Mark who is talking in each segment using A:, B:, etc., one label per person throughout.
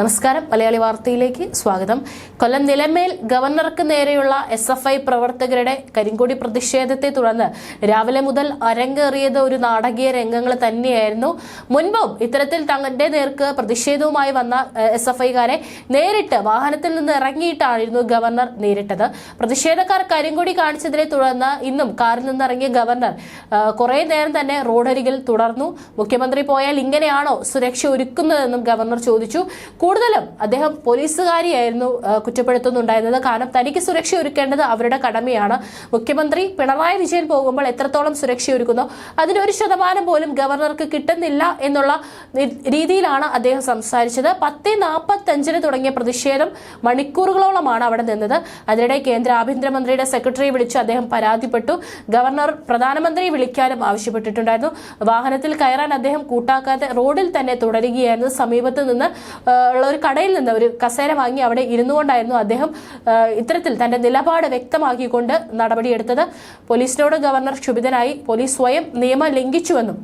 A: നമസ്കാരം. മലയാളി വാർത്തയിലേക്ക് സ്വാഗതം. കൊല്ലം നിലമേൽ ഗവർണർക്ക് നേരെയുള്ള എസ് എഫ് ഐ പ്രവർത്തകരുടെ കരിങ്കൊടി പ്രതിഷേധത്തെ തുടർന്ന് രാവിലെ മുതൽ അരങ്ങേറിയത് ഒരു നാടകീയ രംഗങ്ങൾ തന്നെയായിരുന്നു. മുൻപും ഇത്തരത്തിൽ തങ്ങളുടെ നേർക്ക് പ്രതിഷേധവുമായി വന്ന എസ് എഫ് ഐക്കാരെ നേരിട്ട് വാഹനത്തിൽ നിന്ന് ഇറങ്ങിയിട്ടായിരുന്നു ഗവർണർ നേരിട്ടത്. പ്രതിഷേധക്കാർ കരിങ്കൊടി കാണിച്ചതിനെ തുടർന്ന് ഇന്നും കാറിൽ നിന്നിറങ്ങിയ ഗവർണർ കുറെ നേരം തന്നെ റോഡരികിൽ തുടർന്നു. മുഖ്യമന്ത്രി പോയാൽ ഇങ്ങനെയാണോ സുരക്ഷ ഒരുക്കുന്നതെന്നും ഗവർണർ ചോദിച്ചു. കൂടുതലും അദ്ദേഹം പോലീസുകാരിയായിരുന്നു കുറ്റപ്പെടുത്തുന്നുണ്ടായിരുന്നത്. കാരണം തനിക്ക് സുരക്ഷ ഒരുക്കേണ്ടത് അവരുടെ കടമയാണ്. മുഖ്യമന്ത്രി പിണറായി വിജയൻ പോകുമ്പോൾ എത്രത്തോളം സുരക്ഷ ഒരുക്കുന്നു? അതിനൊരു ശതമാനം പോലും ഗവർണർക്ക് കിട്ടുന്നില്ല എന്നുള്ള രീതിയിലാണ് അദ്ദേഹം സംസാരിച്ചത്. പത്ത് നാൽപ്പത്തഞ്ചിന് തുടങ്ങിയ പ്രതിഷേധം മണിക്കൂറുകളോളമാണ് അവിടെ നിന്നത്. അതിനിടെ കേന്ദ്ര ആഭ്യന്തരമന്ത്രിയുടെ സെക്രട്ടറിയെ വിളിച്ച് അദ്ദേഹം പരാതിപ്പെട്ടു. ഗവർണർ പ്രധാനമന്ത്രിയെ വിളിക്കാനും ആവശ്യപ്പെട്ടിട്ടുണ്ടായിരുന്നു. വാഹനത്തിൽ കയറാൻ അദ്ദേഹം കൂട്ടാക്കാതെ റോഡിൽ തന്നെ തുടരുകയായിരുന്നു. സമീപത്ത് നിന്ന് ഉള്ള ഒരു കടയിൽ നിന്ന് ഒരു കസേര വാങ്ങി അവിടെ ഇരുന്നുകൊണ്ടായിരുന്നു അദ്ദേഹം ഇത്തരത്തിൽ തന്റെ നിലപാട് വ്യക്തമാക്കിക്കൊണ്ട് നടപടിയെടുത്തത്. പോലീസിനോട് ഗവർണർ ക്ഷുഭിതനായി. പോലീസ് സ്വയം നിയമം ലംഘിച്ചുവെന്നും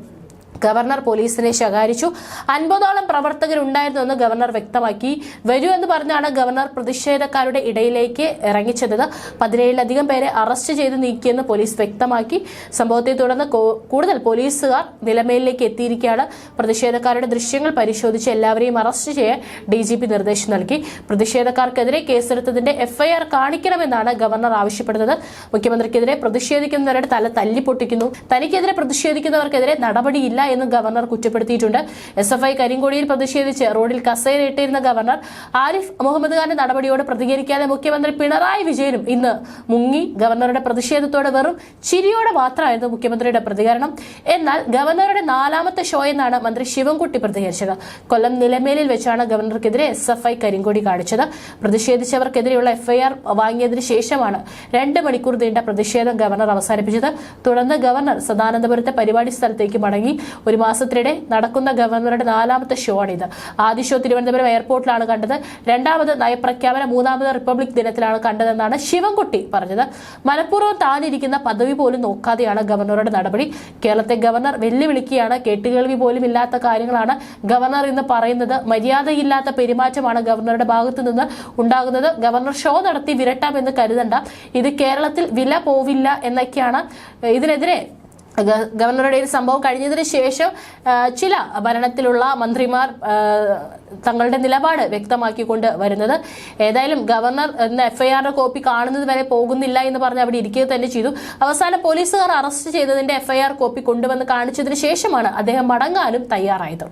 A: ഗവർണർ പോലീസിനെ ശകാരിച്ചു. അൻപതോളം പ്രവർത്തകരുണ്ടായിരുന്നുവെന്ന് ഗവർണർ വ്യക്തമാക്കി. വരൂ എന്ന് പറഞ്ഞാണ് ഗവർണർ പ്രതിഷേധക്കാരുടെ ഇടയിലേക്ക് ഇറങ്ങിച്ചത് പതിനേഴിലധികം പേരെ അറസ്റ്റ് ചെയ്ത് നീക്കിയെന്ന് പോലീസ് വ്യക്തമാക്കി. സംഭവത്തെ തുടർന്ന് കൂടുതൽ പോലീസുകാർ നിലമേലിലേക്ക് എത്തിയിരിക്കുകയാണ്. പ്രതിഷേധക്കാരുടെ ദൃശ്യങ്ങൾ പരിശോധിച്ച് എല്ലാവരെയും അറസ്റ്റ് ചെയ്യാൻ ഡി നിർദ്ദേശം നൽകി. പ്രതിഷേധക്കാർക്കെതിരെ കേസെടുത്തതിന്റെ എഫ്ഐആർ കാണിക്കണമെന്നാണ് ഗവർണർ ആവശ്യപ്പെടുന്നത്. മുഖ്യമന്ത്രിക്കെതിരെ പ്രതിഷേധിക്കുന്നവരുടെ തല തല്ലിപ്പൊട്ടിക്കുന്നു. തനിക്കെതിരെ പ്രതിഷേധിക്കുന്നവർക്കെതിരെ നടപടിയില്ല എന്ന് ഗവർണർ കുറ്റപ്പെടുത്തിയിട്ടുണ്ട്. എസ് എഫ് ഐ കരിങ്കൊടിയിൽ പ്രതിഷേധിച്ച് റോഡിൽ കസേരയിട്ടിരുന്ന ഗവർണർ ആരിഫ് മുഹമ്മദ് ഖാന്റെ നടപടിയോട് പ്രതികരിക്കാതെ മുഖ്യമന്ത്രി പിണറായി വിജയനും ഇന്ന് മുങ്ങി. ഗവർണറുടെ പ്രതിഷേധത്തോടെ വെറും ചിരിയോടെ മാത്രമായിരുന്നു മുഖ്യമന്ത്രിയുടെ പ്രതികരണം. എന്നാൽ ഗവർണറുടെ നാലാമത്തെ ഷോ എന്നാണ് മന്ത്രി ശിവൻകുട്ടി പ്രതികരിച്ചത്. കൊല്ലം നിലമേലിൽ വെച്ചാണ് ഗവർണർക്കെതിരെ എസ് എഫ് ഐ കരിങ്കൊടി കാണിച്ചത്. പ്രതിഷേധിച്ചവർക്കെതിരെയുള്ള എഫ്ഐആർ വാങ്ങിയതിനു ശേഷമാണ് രണ്ട് മണിക്കൂർ നീണ്ട പ്രതിഷേധം ഗവർണർ അവസാനിപ്പിച്ചത്. തുടർന്ന് ഗവർണർ സദാനന്ദപുരത്തെ പരിപാടി സ്ഥലത്തേക്ക് മടങ്ങി. ഒരു മാസത്തിനിടെ നടക്കുന്ന ഗവർണറുടെ നാലാമത്തെ ഷോ ആണിത്. ആദ്യ ഷോ തിരുവനന്തപുരം എയർപോർട്ടിലാണ് കണ്ടത്. രണ്ടാമത് നയപ്രഖ്യാപനം മൂന്നാമത് റിപ്പബ്ലിക് ദിനത്തിലാണ് കണ്ടതെന്നാണ് ശിവൻകുട്ടി പറഞ്ഞത്. മനഃപൂർവം താനിരിക്കുന്ന പദവി പോലും നോക്കാതെയാണ് ഗവർണറുടെ നടപടി. കേരളത്തെ ഗവർണർ വെല്ലുവിളിക്കുകയാണ്. കേട്ടുകേൾവി പോലും ഇല്ലാത്ത കാര്യങ്ങളാണ് ഗവർണർ ഇന്ന് പറയുന്നത്. മര്യാദയില്ലാത്ത പെരുമാറ്റമാണ് ഗവർണറുടെ ഭാഗത്തു നിന്ന് ഉണ്ടാകുന്നത്. ഗവർണർ ഷോ നടത്തി വിരട്ടാമെന്ന് കരുതണ്ട. ഇത് കേരളത്തിൽ വില പോവില്ല എന്നൊക്കെയാണ് ഇതിനെതിരെ ഗവർണറുടെ ഒരു സംഭവം കഴിഞ്ഞതിന് ശേഷം ചില ഭരണത്തിലുള്ള മന്ത്രിമാർ തങ്ങളുടെ നിലപാട് വ്യക്തമാക്കിക്കൊണ്ട് വരുന്നത്. ഏതായാലും ഗവർണർ എന്ന എഫ്ഐആറിന്റെ കോപ്പി കാണുന്നത് വരെ പോകുന്നില്ല എന്ന് പറഞ്ഞ് അവിടെ ഇരിക്കുക തന്നെ ചെയ്തു. അവസാനം പോലീസുകാർ അറസ്റ്റ് ചെയ്തതിന്റെ എഫ്ഐആർ കോപ്പി കൊണ്ടുവന്ന് കാണിച്ചതിന് ശേഷമാണ് അദ്ദേഹം മടങ്ങാനും തയ്യാറായത്.